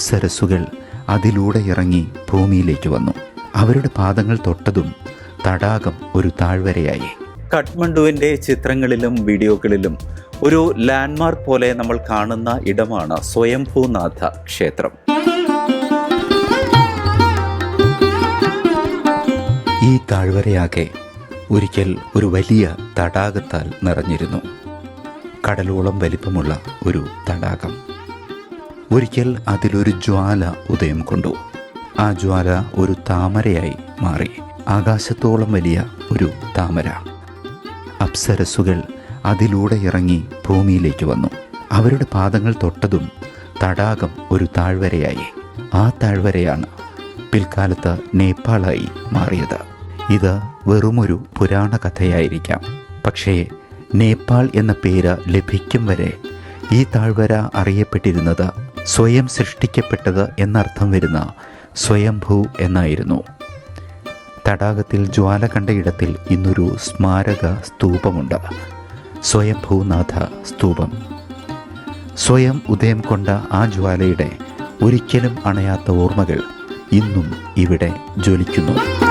അപ്സരസുകൾ അതിലൂടെ ഇറങ്ങി ഭൂമിയിലേക്ക് വന്നു. അവരുടെ പാദങ്ങൾ തൊട്ടതും തടാകം ഒരു താഴ്വരയായി. കഠ്മണ്ഡുവിന്റെ ചിത്രങ്ങളിലും വീഡിയോകളിലും ഒരു ലാൻഡ്മാർക്ക് പോലെ നമ്മൾ കാണുന്ന ഇടമാണ് സ്വയംഭൂനാഥ ക്ഷേത്രം. ഈ താഴ്വരയാകെ ഒരിക്കൽ ഒരു വലിയ തടാകത്താൽ നിറഞ്ഞിരുന്നു. കടലോളം വലിപ്പമുള്ള ഒരു തടാകം. ഒരിക്കൽ അതിലൊരു ജ്വാല ഉദയം കൊണ്ടു. ആ ജ്വാല ഒരു താമരയായി മാറി. ആകാശത്തോളം വലിയ ഒരു താമര. അപ്സരസുകൾ അതിലൂടെ ഇറങ്ങി ഭൂമിയിലേക്ക് വന്നു. അവരുടെ പാദങ്ങൾ തൊട്ടതും തടാകം ഒരു താഴ്വരയായി. ആ താഴ്വരയാണ് പിൽക്കാലത്ത് നേപ്പാളായി മാറിയത്. ഇത് വെറുമൊരു പുരാണ കഥയായിരിക്കാം. പക്ഷേ നേപ്പാൾ എന്ന പേര് ലഭിക്കും വരെ ഈ താഴ്വര അറിയപ്പെട്ടിരുന്നത് സ്വയം സൃഷ്ടിക്കപ്പെട്ടത് എന്നർത്ഥം വരുന്ന സ്വയംഭൂ എന്നായിരുന്നു. തടാകത്തിൽ ജ്വാല കണ്ട ഇടത്തിൽ ഇന്നൊരു സ്മാരക സ്തൂപമുണ്ട്. സ്വയംഭൂനാഥ സ്തൂപം. സ്വയം ഉദയം കൊണ്ട ആ ജ്വാലയുടെ ഒരിക്കലും അണയാത്ത ഓർമ്മകൾ ഇന്നും ഇവിടെ ജ്വലിക്കുന്നു.